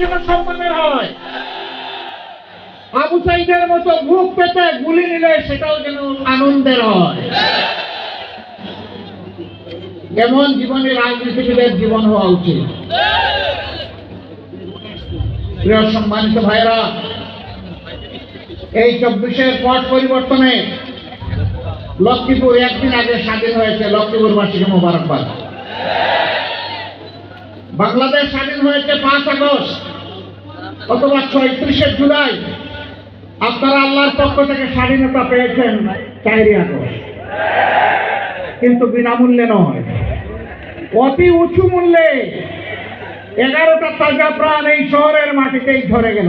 যেন সম্মানের হয়। আবু সাইদের মতো বুক পেতে গুলি নিলে সেটাও যেন আনন্দের হয়। জীবনে রাজনীতিবিদের জীবন হওয়া উচিত। প্রিয় সম্মানিত ভাইরা এই চব্বিশের পট পরিবর্তনে লক্ষ্মীপুর একদিন আগে স্বাধীন হয়েছে লক্ষ্মীপুরবাসীকে মোবারকবাদ। বাংলাদেশ স্বাধীন হয়েছে পাঁচ আগস্ট। অথবা ছয়ত্রিশে জুলাই আপনারা আল্লাহর পক্ষ থেকে স্বাধীনতা পেয়েছেন চারই আগস্ট কিন্তু বিনামূল্যে নয়। অতি উঁচু মূল্যে এগারোটা তাজা প্রাণ এই শহরের মাটিতেই ধরে গেল।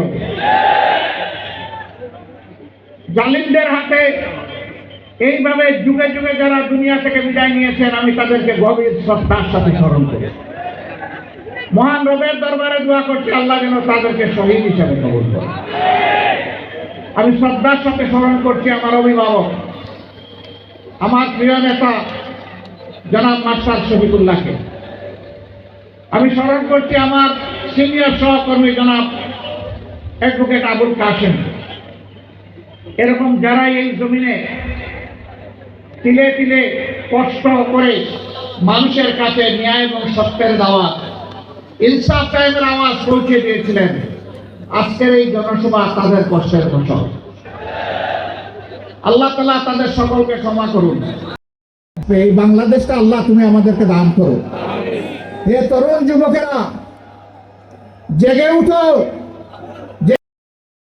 জালিমদের হাতে এইভাবে যুগে যুগে যারা দুনিয়া থেকে বিদায় নিয়েছেন, আমি তাদেরকে গভীর শ্রদ্ধার সাথে স্মরণ করি। মহান রবের দরবারে দোয়া করছি, আল্লাহ যেন তাদেরকে শহীদ হিসাবে কবুল করে। আমি শ্রদ্ধার সাথে স্মরণ করছি আমার অভিভাবক, আমার প্রিয় নেতা, জনাব মাস্টার শহীদুল্লাহকে আমি স্মরণ করছি আমার সিনিয়র সহকর্মী জনাব অ্যাডভোকেট আবুল কাসেম এরকম যারাই এই জমিনে তিলে তিলে কষ্ট করে মানুষের কাছে ন্যায় এবং সত্যের দাওয়াত ইনসাফ টাইমের আওয়াজ পৌঁছে দিয়েছিলেন আজকের এই জনসভা তাদের কষ্টের ফসল আল্লাহ তালা তাদের সকলকে ক্ষমা করুন। এই বাংলাদেশটা আল্লাহ তুমি আমাদেরকে দান করো। হে তরুণ যুবকেরা, জেগে উঠো।